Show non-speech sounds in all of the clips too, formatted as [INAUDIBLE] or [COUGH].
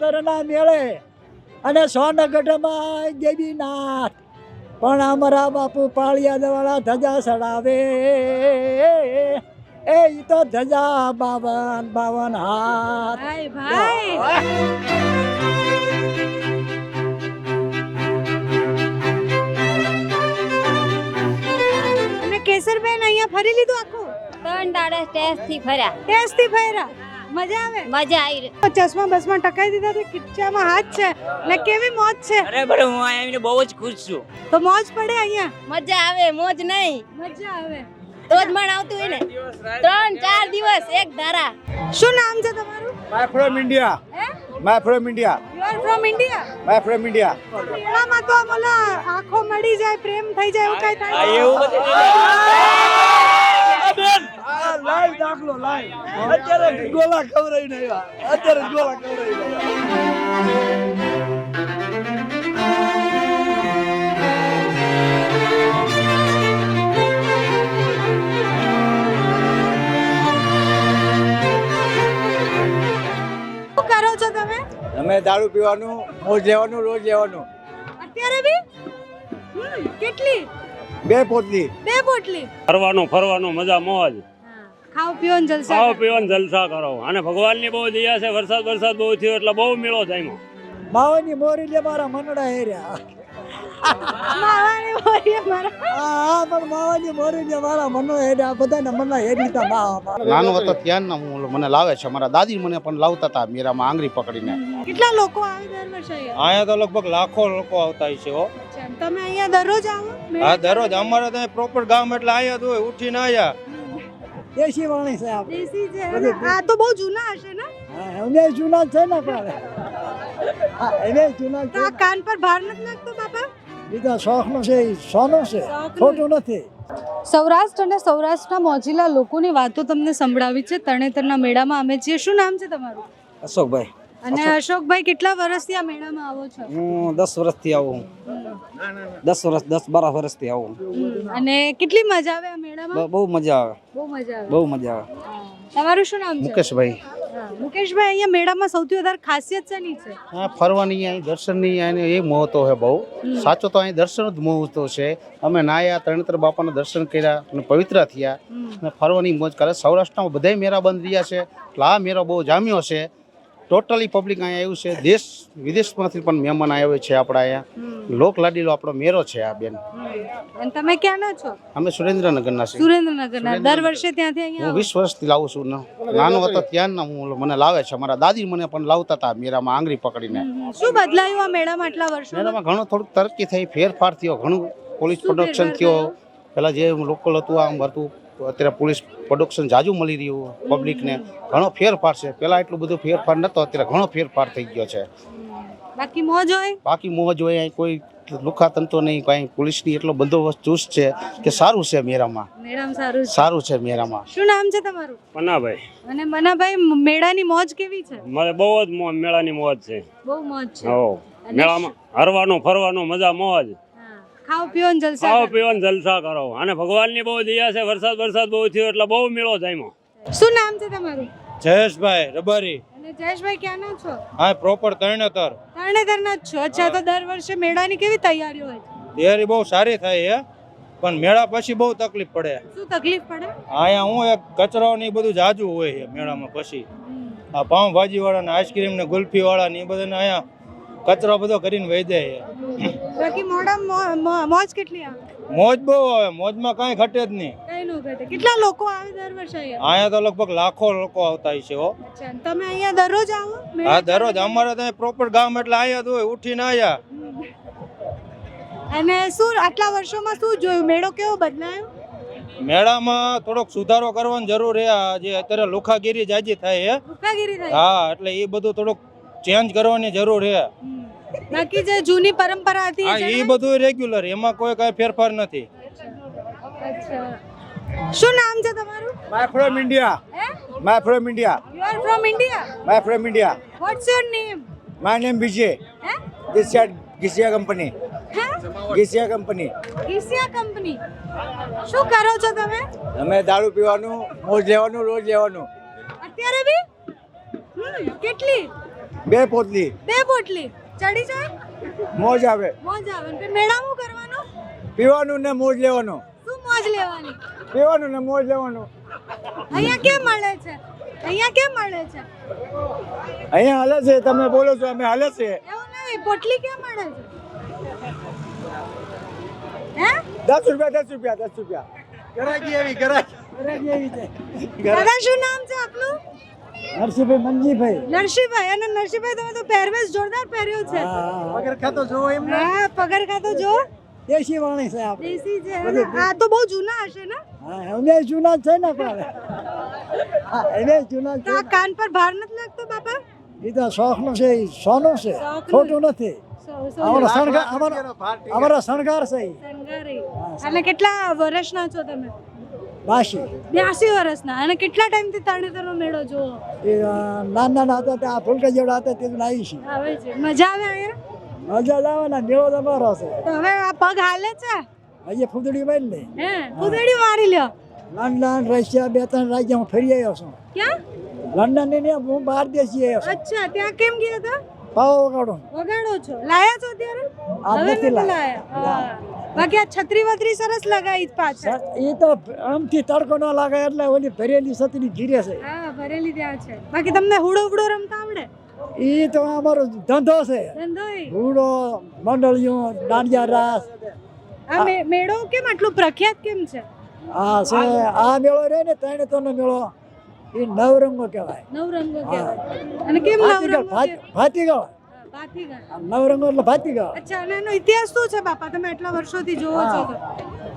તરના મેળે અને સોનગઢમાં દેવીનાથ. પણ અમારા બાપુ પાળિયા વાળા ધજા ચડાવે એ ઈ તો ધજા બાવન બાવન હાથ. કેસરબેન અહીંયા ફરી લીધું આખું? ત્રણ દાડા ટેસ્ટથી ફર્યા. ટેસ્ટથી ફર્યા? મજા આવે? મજા આવી ચશ્મા બસમાં ટકાઈ દીધા તો ખીચામાં હાથ છે. ને કેવી મોજ છે? અરે બરે હું આવીને બહુ જ ખુશ છું. તો મોજ પડે અહીંયા? મજા આવે મોજ નહીં. મજા આવે. તો જ મણ આવતું હોય ને ત્રણ ચાર દિવસ એક ધારા. શું નામ છે તમારું? માય ફ્રોમ ઇન્ડિયા હે? My from India you are from India my from India મેળામાં તો આમ આખો મળી જાય પ્રેમ થઈ જાય એવું કઈ આ થાય એવું બધું લાઈવ દાખલો લાઈવ અત્યારે ગોલા ખવરાઈ નહીં અત્યારે ગોલા ખવરાઈ આવ્યા. દારૂ પીવાનું રોજ લેવાનું રોજ લેવાનું. અત્યારે બી? કેટલી? બે પોટલી. બે પોટલી? ફરવાનું ફરવાનું મજા મોજ. ખાઓ પીવાનું જલસા પીવાનું જલસા કરો. અને ભગવાનની બહુ દયા છે વરસાદ વરસાદ બહુ થયો એટલે બહુ મેળો થાય માવાની મોરી લે મારા મનડા હેર્યા. માવાની બોરીએ મારા હા હા પણ માવાની મોરી લે મારા મનો હેર્યા બધાના મનના હેરી તા મા નાનો હતો ત્યાં ના હું મને લાવે છે. મારા દાદી મને પણ લાવતા હતા મેરામાં આંગળી પકડીને. કેટલા લોકો આવે દર વર્ષે અહીંયા? અહીંયા તો લગભગ લાખો લોકો આવતા છે હો. તમે અહીંયા દરરોજ આવો? હા દરરોજ. અમારે ત્યાં પ્રોપર ગામ એટલે અહીંયા તો ઉઠીને આયા દેશી વાણી છે આપણે દેશી છે આ તો બહુ જૂના હશે ને? હા અમે જૂના છે ને પણ. હા અમે જૂના તો કાન પર ભાર નથી નાખતો બાપા? બીજા શોખનું છે ઈ સોનું છે. ખોટું નથી. સૌરાષ્ટ્ર અને સૌરાષ્ટ્રના મોજીલા લોકોની વાતો તમને સંભળાવી છે. તરણેતરના મેળામાં અમે છીએ. શું નામ છે તમારું? અશોકભાઈ. અને અશોકભાઈ કેટલા વર્ષથી આ મેળામાં આવો છો? હું દસ વર્ષથી આવું દસ વર્ષ દસ બાર વર્ષથી આવું અને કેટલી મજા આવે આ મેળામાં? બહુ મજા આવે. બહુ મજા આવે. બહુ મજા આવે. તમારું શું નામ છે? મુકેશભાઈ. મુકેશભાઈ અહીંયા મેળામાં સૌથી વધારે ખાસિયત શેની છે? હા ફરવાની અહીં દર્શનની અહીં એ મહત્વ છે બહુ. સાચો તો અહીં દર્શન જ મહત્વ છે. અમે નાયા ત્રણેતર બાપાના દર્શન કર્યા અને પવિત્ર થયા. અને ફરવાની મોજ કરે સૌરાષ્ટ્રમાં બધાય મેળા બંધ રહ્યા છે. એટલે આ મેળો બહુ જામ્યો છે. ટોટલી પબ્લિક અહીંયા આવ્યું છે. દેશ વિદેશમાંથી પણ મહેમાન આવ્યો છે આપણા અહીંયા. લોક લાડીલો આપણો મેળો છે આ બેન. તમે ક્યાંના છો? અમે સુરેન્દ્રનગરના છીએ. સુરેન્દ્રનગરના. દર વર્ષે ત્યાંથી અહીંયા હું? વીસ વર્ષથી લાવું છું ને. નાનો હતો ત્યાં હું મને લાવે છે. મારા દાદી મને પણ લાવતા હતા મેરામાં આંગળી પકડીને. શું બદલાયું આ મેળામાં આટલા વર્ષો મેળામાં ઘણો થોડુંક તરક્કી થઈ ફેરફાર થયો ઘણું પોલીસ પ્રોડક્શન થયો? પેલા જે લોકલ હતું આમ હતું. અત્યારે પોલીસ પ્રોડક્શન જાજુ મળી રહ્યું પબ્લિકને ઘણો ફેરફાર છે. પહેલાં એટલું બધું ફેરફાર નહોતો અત્યારે ઘણો ફેરફાર થઈ ગયો છે. બાકી મોજ હોય? બાકી મોજ હોય અહીં કોઈ લુખા તંતો નહીં કાંઈ પોલીસની એટલો બંદોબસ્ત ચુસ્ત છે કે સારું છે મેરામાં મેળામાં સારું છે. સારું છે મેરામાં શું નામ છે તમારું? મનાભાઈ. અને મનાભાઈ મેળાની મોજ કેવી છે? મારે બહુ જ મેળાની મોજ છે. બહુ મોજ છે. હો. મેળામાં હરવાનું ફરવાનું મજા મોજ. ખાઓ પીઓ ને જલસા ખાઓ કરો. પીવાનું જલસા કરો. અને ભગવાનની બહુ દયા છે વરસાદ વરસાદ બહુ થયો એટલે બહુ મેળો થાય શું નામ છે તમારું? જયેશભાઈ રબારી. અને જયેશભાઈ ક્યાંના છો? હા પ્રોપર તરણેતર. તરણેતરના જ છો. અચ્છા તો દર વર્ષે મેળાની કેવી તૈયારીઓ હોય? તૈયારી બહુ સારી થાય છે પણ મેળા પછી બહુ તકલીફ પડે. શું તકલીફ પડે? અહીંયા હું એક કચરો ને એ બધું જાજુ હોય છે મેળામાં પછી. આ પાઉંભાજી વાળા ને આઈસ્ક્રીમ ને ગુલ્ફી વાળા ને એ બધાને અહીંયા કચરો બધો કરીને વહી જાય. બાકી મોડા મોજ કેટલી આવે? મોજ બહુ આવે. મોજમાં કાંઈ ઘટે જ નહીં. કઈ નો ઘટે. કેટલા લોકો આવે દર વર્ષે અહીંયા? તો લગભગ લાખો લોકો આવતા છે હો. તમે અહીંયા દરરોજ આવો? હા દરરોજ. અમારે ત્યાં પ્રોપર ગામ એટલે અહીંયા તો ઉઠીને આયા અને શું આટલા વર્ષોમાં શું જોયું? મેળો કેવો બદલાયો? મેળામાં થોડોક સુધારો કરવાની જરૂર છે. જે અત્યારે લુખાગીરી જાજી થાય છે? હા એટલે એ બધું થોડુંક ચેન્જ કરવાની જરૂર છે. બાકી જે જૂની પરંપરા હતી હા એ બધું રેગ્યુલર એમાં કોઈ કાંઈ ફેરફાર નથી. શું નામ છે તમારું? માય ફ્રોમ ઇન્ડિયા હે? My from India you are from India my from India what's your name my name Vijay હે? ગીસિયા ગિસિયા કંપની હે? ગીસિયા કંપની ઈસિયા કંપની શું કરો છો તમે? અમે દારૂ પીવાનું મોજ લેવાનું રોજ લેવાનું. અત્યારે બી? કેટલી? બે પોતલી બે પોટલી. ચડી જાય? મોજ આવે. મોજ આવે. ને મેળામાં કરવાનું? પીવાનું ને મોજ લેવાનું. શું મોજ લેવાની? પીવાનું ને મોજ લેવાનું. અહીંયા કેમ મળે છે? અહીંયા કેમ મળે છે? અહીંયા હાલે છે તમે બોલો છો અમે હાલે છે. એવું નહીં પોટલી કેમ મળે છે? હે? દસ રૂપિયા દસ રૂપિયા દસ રૂપિયા. ગરાકી એવી ગરાકી ગરાકી એવી છે દાદા શું નામ છે આપનું? નરસિંહભાઈ મંજીભાઈ. નરસિંહભાઈ અને નરસિંહભાઈ તમે તો પહેરવેશ જોરદાર પહેર્યો છે. પગાર ખાતો જો એમ હા પગરખા તો જો દેશી વાણી છે આપણે. દેશી છે આ તો બહુ જૂના હશે ને? હા અમે જૂના છે ને પણ. હા અમે જૂના છે. તો આ કાન પર ભાર નથી લાગતો બાપા? એ તો શોખનું છે એ સોનું છે. શોખનું. ખોટું નથી. સો- સો- અમારો શણગાર અમારો અમારો શણગાર છે. શણગારી. કેટલા વર્ષના છો તમે? બાસી. બ્યાસી વર્ષના. અને કેટલા ટાઈમથી તરણેતરનો મેળો જોવો એ નાના નાના હતા ત્યાં ફૂલકા જેવડા હતા તે લાવી છે આવે છે. મજા આવે અહીંયા? મજા આવે ને મેળો તમારો છે. હવે આ પગ હાલે છે? હજી ફૂદડી મારી લે હે ફૂદડી મારી લ્યો. લંડન રશિયા બે ત્રણ રાજ્ય હું ફરી આવ્યો છું. ક્યાં? લંડન ને હું બહાર દેશી આવ્યો છું. અચ્છા ત્યાં કેમ ગયા હતા પાવ વગાડો. વગાડો છો? લાયા છો અત્યારે? આ નથી લાયા. બાકી આ છત્રી વત્રી સરસ લગાવી પાછળ. એ તો આમથી તડકો ન લાગે એટલે ઓલી ભરેલી સતરી ઘીરે છે. હા ભરેલી ત્યાં છે. બાકી તમને હુડો હુડો રમતા આવડે? એ તો અમારો ધંધો છે. ધંધો. હુડો મંડળીઓ દાંડિયા રાસ. આ મેળો કેમ આટલું પ્રખ્યાત કેમ છે? આ છે આ મેળો રહે ને ત્રણે ત્રણ મેળો. એ નવરંગો કહેવાય. નવરંગો કહેવાય. અને કેમ નવરંગો? ભાતીગળ. નવરંગો એટલે ભાતીગળ. અચ્છા અને એનો ઇતિહાસ શું છે બાપા? તમે એટલા વર્ષોથી જોવો છો તો.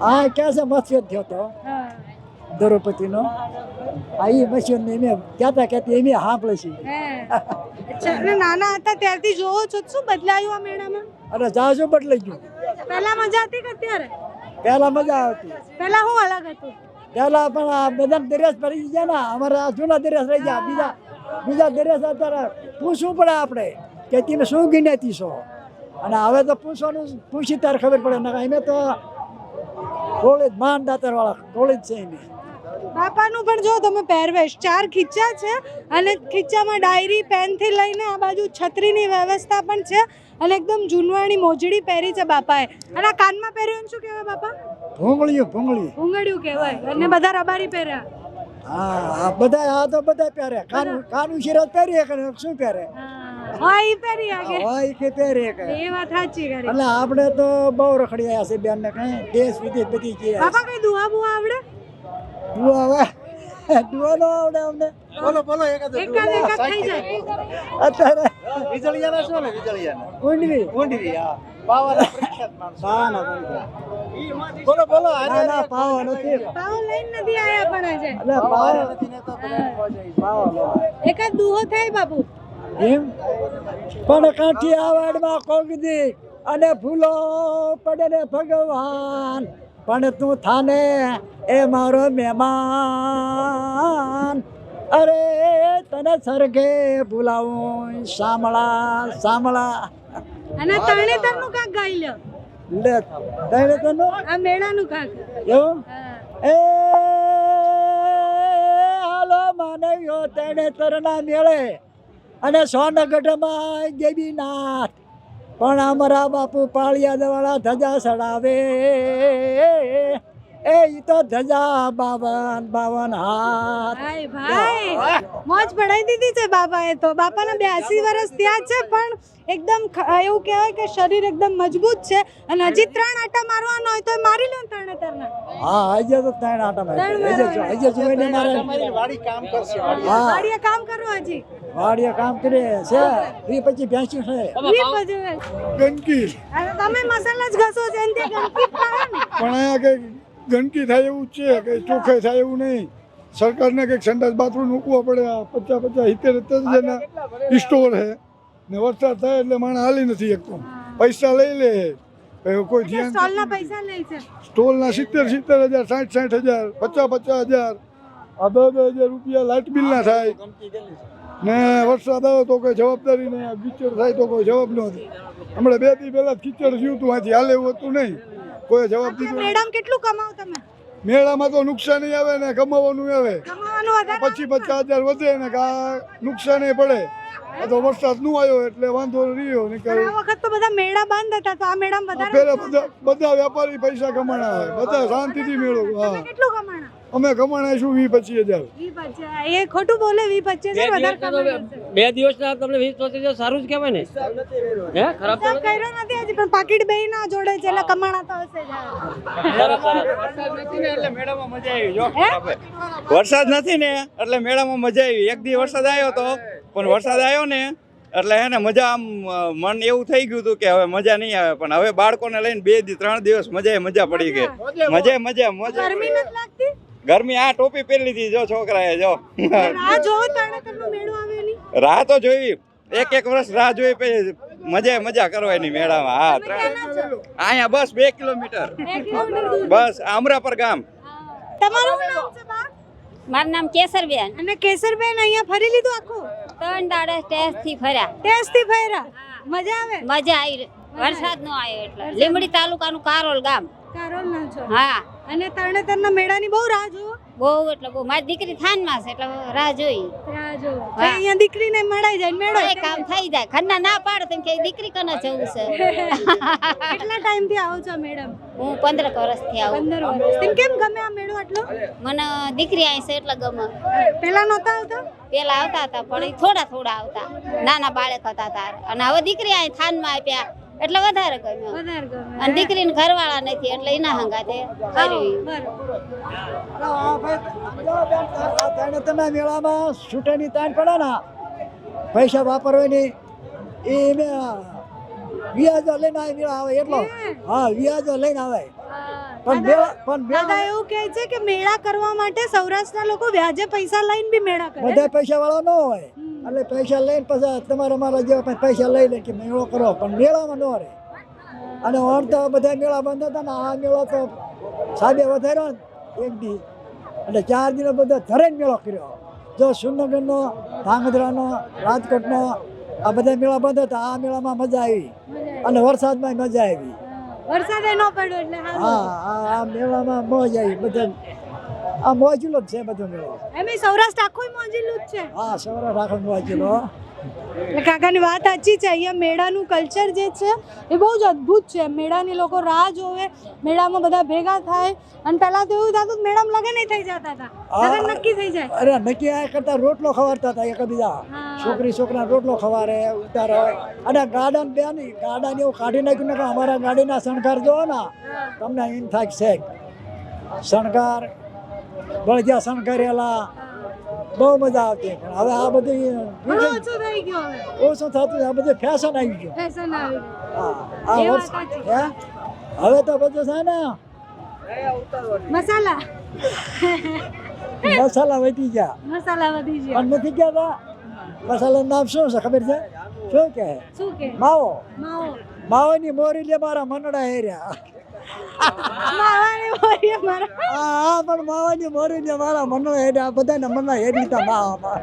આ ક્યાં છે? મત્સ્ય થયો તો. હા. દ્રૌપદીનો. આ એ મત્સ્ય ને એમે કહેતા કહેતી એને સાંભળે છે. અચ્છા અને નાના હતા ત્યારથી જોવો છો શું બદલાયું આ મેળામાં? અરે જાજો બદલાઈ ગયું. પહેલા મજા હતી કે અત્યારે? પહેલા મજા આવતી. પહેલા શું અલગ હતું? પહેલા પણ આ બધા દરિયાસ પડી ગયા ને અમારા જૂના દરિયાસ રહી ગયા. બીજા બીજા દરિયાસ અત્યારે પૂછવું પડે આપણે. કે તમે શું ગિનેતી છો? અને હવે તો પૂછવાનું પૂછી તારે ખબર પડે. ને અમે તો કોલેજ માન દાતર વાળા કોલેજ છે એને. બાપાનું પણ જો તમે પહેરવેશ ચાર ખીચા છે અને ખીચામાં ડાયરી પેનથી લઈને આ બાજુ છત્રીની વ્યવસ્થા પણ છે અને એકદમ જૂનવાણી મોજડી પહેરી છે બાપાએ. અને આ કાનમાં પહેર્યું શું કહેવાય બાપા? ભૂંગળીયું ભૂંગળી. ભૂંગળિયું કહેવાય. અને બધા રબારી પહેર્યા. હા બધા આ તો બધા પહેરે કાનું કાનું શિરત પહેરીએ કે શું પહેરે? હા એ પહેરી આગે હોય કે પહેરે કે. એ વાત સાચી કરી. એટલે આપણે તો બહુ રખડી છે બેન ને કઈ. દેશ વિદેશ બધી ગયા બાપા કઈ દુઆ બુઆ આવડે? દુઆ આવે દુઆ નો આવડે અમને. બોલો બોલો એકાદ એકાદ થઈ જાય. અત્યારે. વીજળિયાના છો ને વીજળિયાના? કુંડવી કુંડવી હા. બાવાના પ્રખ્યાત માણસો. પાવાના કુંડવી. બોલો બોલો ના ના પાવા નથી. પાવ લઈને નથી આયા પણ આજે. એટલે પાવા નથી ને તો પાવા એકાદ દુહો થાય બાપુ. એમ? પણ કાઠિયાવાડમાં કોગદી અને ફૂલો પડે ને ભગવાન. પણ તું થાને એ મારો મહેમાન. અરે તને સરગે બોલાવું સાંભળા સાંભળા અને તણે તરણેતરનું કાક ગાઈ લ્યો. લે તણે તનો આ મેળાનું કાક. એવું? એ હાલો માનવ્યો તણે તરના મેળે. અને સોનગઢમાં દેવીનાથ પણ અમારા બાપુ પાળિયા દવાળા ધજા ચડાવે એ ઈ તો ધજા બાવન બાવન હાથ. ભાઈ ભાઈ મોજ પડાઈ દીધી છે બાપાએ તો. બાપાના બ્યાસી વર્ષ ત્યાં છે પણ એકદમ એવું કહેવાય કે શરીર એકદમ મજબૂત છે. અને હજી ત્રણ આટા મારવાનો હોય તો મારી લો ત્રણે ત્રણ. હા હજી તો ત્રણ આટા મારી હજી હજી જોઈને મારે. વાડી કામ કરશે હા વાડીએ કામ કરો હજી. વાડીએ કામ કરીએ છે. વી પછી ભેંસી છે ગંદકી. તમે મસાલા જ ઘસો છો એનાથી ગંદકી પણ અહીંયા કંઈક ગંદકી થાય એવું છે કે ચોખ્ખાઈ થાય એવું નહીં. સરકારને કંઈક સંડાસ બાથરૂમ મૂકવા પડે આ પચાસ પચાસ સિત્તેર સિત્તેર જેના સ્ટોર છે. ને વરસાદ થાય એટલે માણસ હાલી નથી એકતો પૈસા લઈ લે. કોઈ ધ્યાન સ્ટોલના પૈસા લે છે. સ્ટોલના સિત્તેર સિત્તેર હજાર સાઠ સાઠ હજાર પચાસ પચાસ હજાર. આ દસ દસ હજાર રૂપિયા લાઇટ બિલના થાય. ને વરસાદ આવે તો કોઈ જવાબદારી નહીં આ કિચડ થાય તો કોઈ જવાબ ન દે. હમણાં બે દી પહેલા કિચડ થયું હતું આથી હાલે એવું હતું નહીં. કોઈ જવાબ દીધો મેડમ કેટલું કમાવ તમે? મેળામાં તો નુકસાની આવે ને કમાવાનું આવે. પછી પચાસ હજાર વધે ને કા નુકસાની પડે. આ તો વરસાદનું આવ્યો એટલે વાંધો રહ્યો ને પણ આ વખત તો બધા મેળા બંધ હતા તો આ મેળામાં બધા બધા વેપારી પૈસા કમાણા બધા શાંતિથી મેળો હા. કેટલું કમાણા? અમે કમાણા છું વી પચીસ હજાર. એ ખોટું બોલે વી પચીસ. બે દિવસના તમને વીસ પચીસ હજાર સારું જ કહેવાય ને? હે? ખરાબ કર્યો નથી હજી પણ પાકીટ બે ના જોડે છે એટલે કમાણા તો હશે એટલે મેળામાં મજા આવી જો. વરસાદ નથી ને એટલે મેળામાં મજા આવી. એક દી વરસાદ આવ્યો તો પણ વરસાદ આવ્યો ને એટલે હે ને મજા આમ મન એવું થઈ ગયું હતું કે હવે મજા નહીં આવે. પણ હવે બાળકોને લઈને બે દી ત્રણ દિવસ મજા મજા પડી ગઈ. મજા મજા મજા. ગરમી નથી લાગતી? ગરમી આ ટોપી પહેરી લીધી જો છોકરાએ જો. રાહ તો જોઈ. એક એક વર્ષ રાહ જોઈ પછી મજા મજા કરવાની મેળામાં. હા? અહીંયા બસ બે કિલોમીટર. બસ અમરાપર ગામ. તમારું નામ છે બા? મારું નામ કેસરબેન. અને કેસરબેન અહીંયા ફરી લીધું આખું? ત્રણ દાડા ટેસ્ટથી ફર્યા. ટેસ્ટથી ફર્યા મજા આવે? મજા આવી. વરસાદ નો આવ્યો એટલે. લીમડી તાલુકાનું કારોલ ગામ. કારોલ છો. હા. અને તરણેતરના મેળાની બહુ રાહ જોવો? બહુ એટલે બહુ. મારી દીકરી થાનમાં છે એટલે રાહ જોઈ. રાહ જોવો. અહીંયા દીકરીને મળાઈ જાય મેળો એ કામ થઈ જાય. ખન્ના ના પાડે તેમ કે દીકરી કને જવું છે? [LAUGHS] કેટલા ટાઈમથી આવો છો મેડમ હું પંદર વર્ષથી આવું. પંદર વર્ષ. તેમ કેમ ગમે આ મેળો આટલો? મને દીકરી અહીં છે એટલે ગમે. પેલા નહોતા આવતા? પેલા આવતા હતા પણ થોડા થોડા આવતા. નાના બાળક હતા તાર. અને હવે દીકરી અહીં થાનમાં આપ્યા. એટલે વધારે ગમ્યો. અને દીકરીને ઘરવાળા નથી એટલે એના હંગાતે કરવી તમે મેળામાં છૂટેની તાણ પડે ને પૈસા વાપરવાની એ મેં વ્યાજો લઈને આવે મેળા આવે એટલો હા. વ્યાજો લઈને આવે પણ મેળા પણ મેળા એવું કહે છે કે મેળા કરવા માટે સૌરાષ્ટ્રના લોકો વ્યાજે પૈસા લઈને બી મેળા કરે. બધા પૈસા વાળા ન હોય. એટલે પૈસા લઈને પછી તમારા મારા જેવા પૈસા લઈ લે કે મેળો કરો. પણ મેળામાં ન રહે. અને અડધા બધા મેળા બંધ હતા ને આ મેળો તો સાદે વધાર્યો ને એક દી. એટલે ચાર દિનો બધો ધરે મેળો કર્યો. જો સુરનગરનો ધાંગધ્રાનો રાજકોટનો આ બધા મેળા બંધ હતા આ મેળામાં મજા આવી. અને વરસાદમાં મજા આવી. વરસાદ ન પડ્યો એટલે હા આ મેળામાં મજા આવી. બધા આ મોજુલો જ છે બધો મેળો. એમ સૌરાષ્ટ્ર આખું મોજીલું જ છે. હા સૌરાષ્ટ્ર આખો મોજુલો. કાકાની વાત સાચી છે અહીંયા મેળાનું કલ્ચર જે છે એ બહુ જ અદ્ભુત છે. મેળાની લોકો રાહ જોવે મેળામાં બધા ભેગા થાય અને પહેલા તો એવું થતું મેળામાં લગ્ન થઈ જતા હતા. લગ્ન નક્કી થઈ જાય. અરે નક્કી આ કરતા રોટલો ખવારતા હતા એકબીજા. છોકરી છોકરા રોટલો ખવારે ઉતારે અને ગાર્ડન બે નહીં ગાર્ડન એવું કાઢી નાખ્યું ને અમારા ગાડીના શણગાર જોવો ને તમને એમ થાય છે. શણગાર બળજા કરેલા બહુ મજા આવતી. પણ હવે આ બધી ઓછું થઈ ગયું હવે. ઓછું થતું આ બધું ફેશન આવી ગયું. ફેશન આવી. હા આ વર્ષ હવે તો બધું છે ને. મસાલા. મસાલા વધી ગયા. મસાલા વધી ગયા. પણ નથી ગયા તા? મસાલાનું નામ શું છે? ખબર છે? શું કે? શું કે? માવો. માવો. માવાની મોરી લે મારા મનડા હેર્યા. માવાની મોરી મારા આ આ પણ માવાની મોરી મારા બધાને મના હેરી તા માવા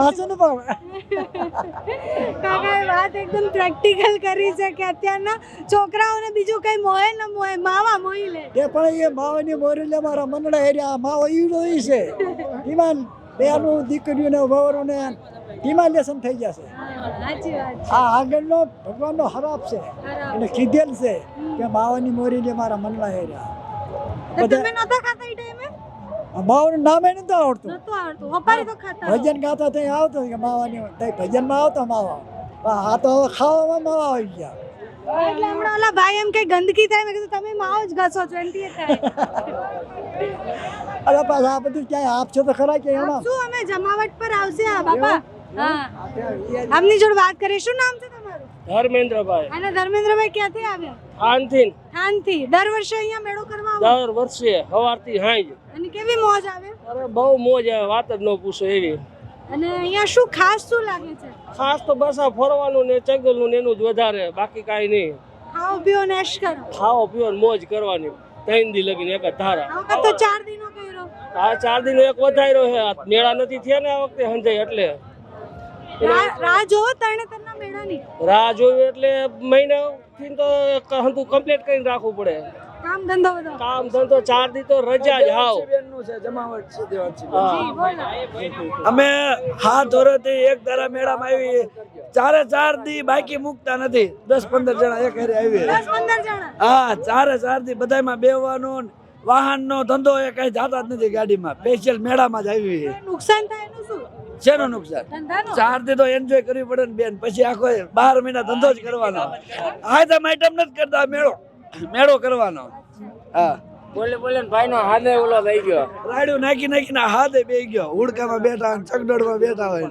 આ છે ને પણ. કાકાએ વાત એકદમ પ્રેક્ટિકલ કરી છે કે અત્યારના છોકરાઓને બીજું કઈ મોહે ન મોહે માવા મોહી લે. પણ એ માવાની મોરી લે મારા મનડા હેર્યા માવો ઈડો ઈ છે. ઈમાન બેનું દીકરીઓને વવરોને હિમાલયસન થઈ જશે. આ આગળનો ભગવાનનો હરાપ છે એટલે કીધેલ છે કે માવાની મોરી જે મારા મનમાં હેર્યા માવાનું નામે નતું આવડતું. ભજન ગાતા ત્યાં આવતો કે માવાની ભજનમાં આવતો માવા. પણ આ તો હવે ખાવામાં માવા આવી ગયા. એટલે હમણાં ઓલા ભાઈ એમ કે ગંદકી થાય મેં કીધું તમે માવો જ ઘસો છો થાય. અરે પાછા આ બધું ક્યાંય આપશો તો ખરા કે એમાં? શું અમે જમાવટ પર આવશે આ બાપા. હા. આમની જોડે વાત કરીએ શું નામ છે તમારું? ધર્મેન્દ્રભાઈ. અને ધર્મેન્દ્રભાઈ ક્યાંથી આવ્યા? આનથી થાનથી. દર વર્ષે અહીંયા મેળો કરવા આવો? દર વર્ષે સવારથી હાંજ. અને કેવી મોજ આવે? અરે બહુ મોજ આવે વાત જ ન પૂછો એવી. અને અહીંયા શું ખાસ શું લાગે છે? ખાસ તો બસ આ ફરવાનું ને ચગલનું ને એનું જ વધારે બાકી કાંઈ નહીં. ખાઓ પીઓ ને એશ કરો. ખાઓ પીઓ ને મોજ કરવાની. ત્રણ દી લગીને એક ધારા. તો ચાર દિનો કર્યો. હા ચાર દિન એક વધાર્યો છે. આ મેળા નથી થયા ને આ વખતે સંજય એટલે. રાહ જોવો તરણેતરના મેળાની. રાહ જોયું એટલે મહિનાથી તો હંતું કમ્પ્લીટ કરીને રાખવું પડે. કામ ધંધો બધો. કામ ધંધો ચાર દી તો રજા જ હાવ. જી, બોલો. અમે હાથ ધોરથી એક ધારા મેળામાં આવી ચારે ચાર દી બાકી મૂકતા નથી. દસ પંદર જણા એક હારે આવી જણા? હા ચારે ચાર દી બધામાં બેવાનું વાહનનો ધંધો એ કઈ જાતા જ નથી ગાડીમાં. સ્પેશિયલ મેળામાં જ આવી. નુકસાન થાય એનું શું? શેનું નુકસાન? ચાર દી તો એન્જોય કરવી પડે ને બેન. પછી આખો બાર મહિના ધંધો જ કરવાનો. હા તો આઈટમ નથી કરતા મેળો. મેળો કરવાનો. હા. બોલે બોલે ભાઈ નો હાદે ઓલો થઈ ગયો. રાડ્યું નાખી નાખીને હાથે બે ગયો. હુડકામાં બેઠા ચકડોળમાં બેઠા હોય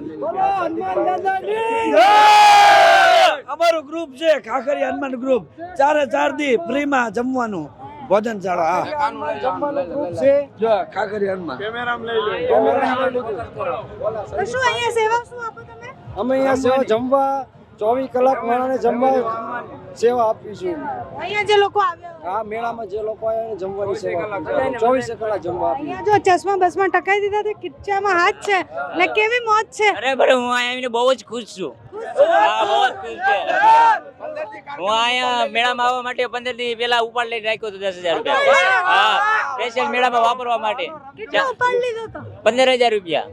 અમારું ગ્રુપ છે ખાખરી હનુમાન ગ્રુપ ચારે ચાર દી ફ્રીમાં જમવાનું. ભોજન શાળા હા. જો ખાખરી લઈ લો. શું અહીંયા સેવા શું આપો તમે? અમે અહીંયા સેવા જમવા ચોવીસ કલાક મેળાને જમવા સેવા આપીશું અહીંયા જે લોકો આવ્યા હોય. મેળામાં જે લોકો આવ્યા એને જમવાની સેવા ચોવીસ કલાક જમવા. જો ચશ્મા બસમાં ટકાઈ દીધા છે કિચ્ચામાં હાથ છે. ને કેવી મોજ છે? અરે બરે હું અહીંયા આવીને બહુ જ ખુશ છું. હા બહુ જ ખુશ છે. હું અહીંયા મેળામાં આવવા માટે પંદર દિવસ પેલા ઉપાડ લઈને રાખ્યો હતો દસ હજાર રૂપિયા. હા સ્પેશિયલ મેળામાં વાપરવા માટે. કેટલો ઉપાડ લીધો તો? પંદર હજાર રૂપિયા.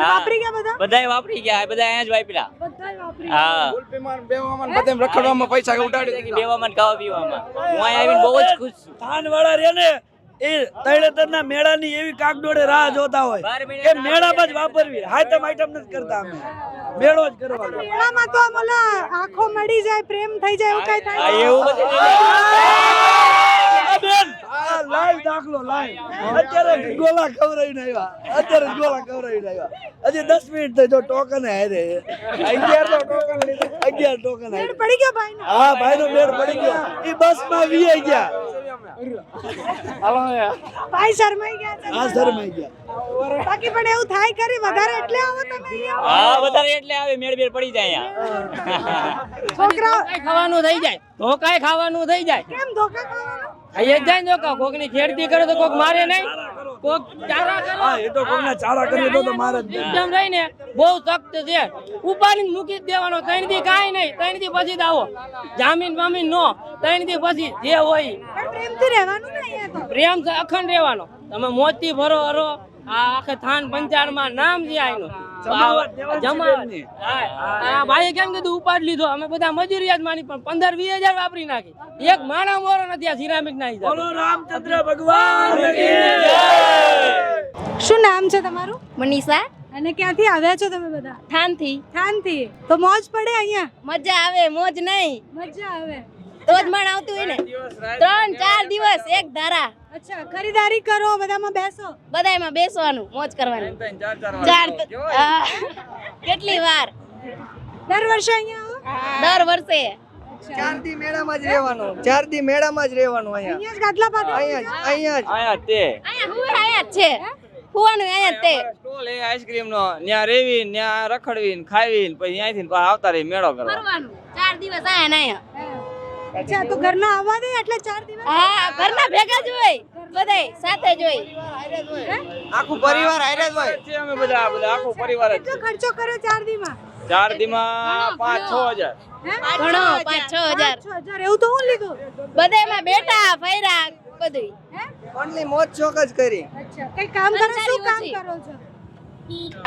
વાપરી ગયા બધા? વાપરી ગયા બધા અહીંયા જ વાપર્યા. હા. બધે રખડવામાં પૈસા ઉડાડી બેવામાં ને ખાવા પીવામાં. હું અહીંયા આવીને બહુ જ ખુશ છું. થાન વાળા રે ને એ તળેતરના મેળાની એવી કાગડોળે રાહ જોતા હોય કે મેળામાં જ વાપરવી. હાઈટમ આઈટમ નથી કરતા અમે. મેળો જ કરવાનો. મેળામાં તો મને આંખો મળી જાય પ્રેમ થઈ જાય એવું કઈ હા, થાય એવું બધું બેન આ લાઈવ દાખલો લાઈવ અત્યારે ગોલા ખવડાવીને આવ્યા. અત્યારે ગોલા ખવડાવીને આવ્યા. હજી દસ મિનિટ થઈ જો ટોકન હારે અગિયાર તો ટોકન અગિયાર ટોકન પડી ગયો ભાઈ હા ભાઈ નો મેળ પડી ગયો. એ બસમાં વી ગયા. ભાઈ શરમાઈ ગયા હા શરમાઈ ગયા. બાકી પણ એવું થાય ખરી વધારે એટલે આવો તમે અહીંયા હા વધારે એટલે આવે મેળ બેળ પડી જાય અહીંયા. [LAUGHS] છોકરા ખાવાનું થઈ જાય. ધોકાય ખાવાનું થઈ જાય. કેમ ધોકા ખાવાનું? અહીંયા જાય ને ધોકા. કોકની ખેડતી કરે તો કોક મારે નહીં. કોક ચારા કરે? હા એ તો કોકના ચારા કરી તો તો મારે જ એકદમ રહીને બહુ સખ્ત છે. ઉપાડીને મૂકી દેવાનો ત્રણ દી કાંઈ નહીં ત્રણ દી પછી જ આવો. જામીન બામીન નો ત્રણ દી પછી જે હોય. પ્રેમથી રહેવાનું ને પ્રેમ છે અખંડ રહેવાનો. તમે મોતી ભરો હરો. આ આખે થાન પંચાળમાં નામ છે આયનું. જમાવટ દેવાની છે જમાવટ. બેનની. હા, આ ભાઈએ કેમ કીધું ઉપાડ લીધો? અમે બધા મજૂરી માની પણ પંદર વીસ હજાર વાપરી નાખી. એક માણા મોરો નથી આ સિરામિક ના બોલો રામચંદ્ર ભગવાન શું નામ છે તમારું? મનીષા. અને ક્યાંથી આવ્યા છો તમે બધા? થાનથી. થાનથી. તો મોજ પડે અહીંયા? મજા આવે મોજ નહીં. મજા આવે. તો જ મણ આવતું હોય ને ત્રણ ચાર દિવસ એક ધારા. અચ્છા ખરીદારી કરો બધામાં બેસો. બધામાં બેસવાનું મોજ કરવાની. ચાર કેટલી વાર? દર વર્ષે અહીંયા આવો? દર વર્ષે. ચાર દી મેળામાં જ રહેવાનું ચાર દી મેળામાં જ રહેવાનું અહીંયા. અહીંયા જ ગાદલા પાથરી અહીંયા જ અહીંયા તે. અહીંયા હુવે આયા છે. હુવાનું અહીંયા તે. સ્ટોલ એ આઈસ્ક્રીમ નો ન્યા રેવી ન્યા રખડવી ને ખાવી ને પછી અહીંથી આવતા રહી મેળો કરવા. ફરવાનું. ચાર દિવસ આયા ને અહીંયા. અચ્છા તો ઘરના આવવા દે એટલે ચાર દિવસ? હા ઘરના ભેગા જ હોય. બધાય સાથે જ હોય. આખો પરિવાર હારે જ હોય. છે અમે બધા બધા આખો પરિવાર જ કેટલો ખર્ચો કર્યો ચાર દીમાં? ચાર દીમાં પાંચ છ હજાર. હે? ઘણો? પાંચ છ હજાર. પાંચ છ હજાર. એવું તો હું લીધું? બધાયમાં બેટા ફર્યા બધું હે? ઓન્લી મોજ શોખ જ કરી. અચ્છા. કઈ કામ કરો શું કામ કરો છો?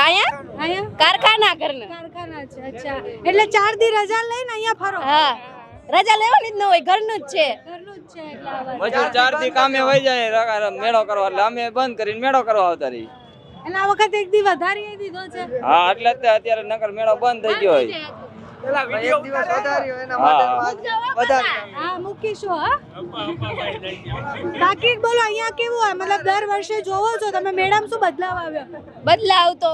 અહીંયા? અહીંયા? કારખાના ઘરના. કારખાના છે અચ્છા. એટલે ચાર દી રજા લઈને અહીંયા ફરો? હા. રજા લેવાની જ ન હોય ઘરનું જ છે. ઘરનું જ છે એટલે આવા. મજૂર ચારથી કામે વહી જાય મેળો કરવા. એટલે અમે બંધ કરીને મેળો કરવા આવતા રહી એટલે આ વખતે એક દી વધારી દીધો છે. હા એટલે અત્યારે નકર મેળો બંધ થઈ ગયો હોય. એક દિવસ વધાર્યો એના માટે વધારે હા મૂકીશું હા. બાકી બોલો અહીંયા કેવું હોય? મતલબ દર વર્ષે જોવો છો તમે મેડમ શું બદલાવ આવ્યો? બદલાવ તો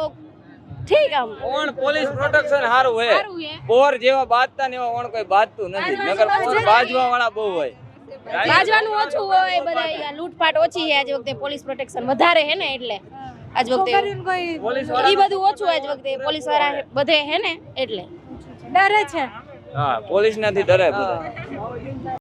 ઠીક આમ. ઓણ પોલીસ પ્રોટેક્શન સારું હોય હે. બોર જેવા બાજતા ને એવા ઓણ કોઈ બાજતું નથી. નગર પોર બાજવા વાળા બહુ હોય. બાજવાનું ઓછું હોય બધા લૂંટફાટ ઓછી છે આજ વખતે પોલીસ પ્રોટેક્શન વધારે હે ને એટલે. આજ વખતે કોઈ ઈ બધું ઓછું આજ વખતે પોલીસવાળા બધે હે ને એટલે. ડરે છે. હા પોલીસ નથી ડરે બધા.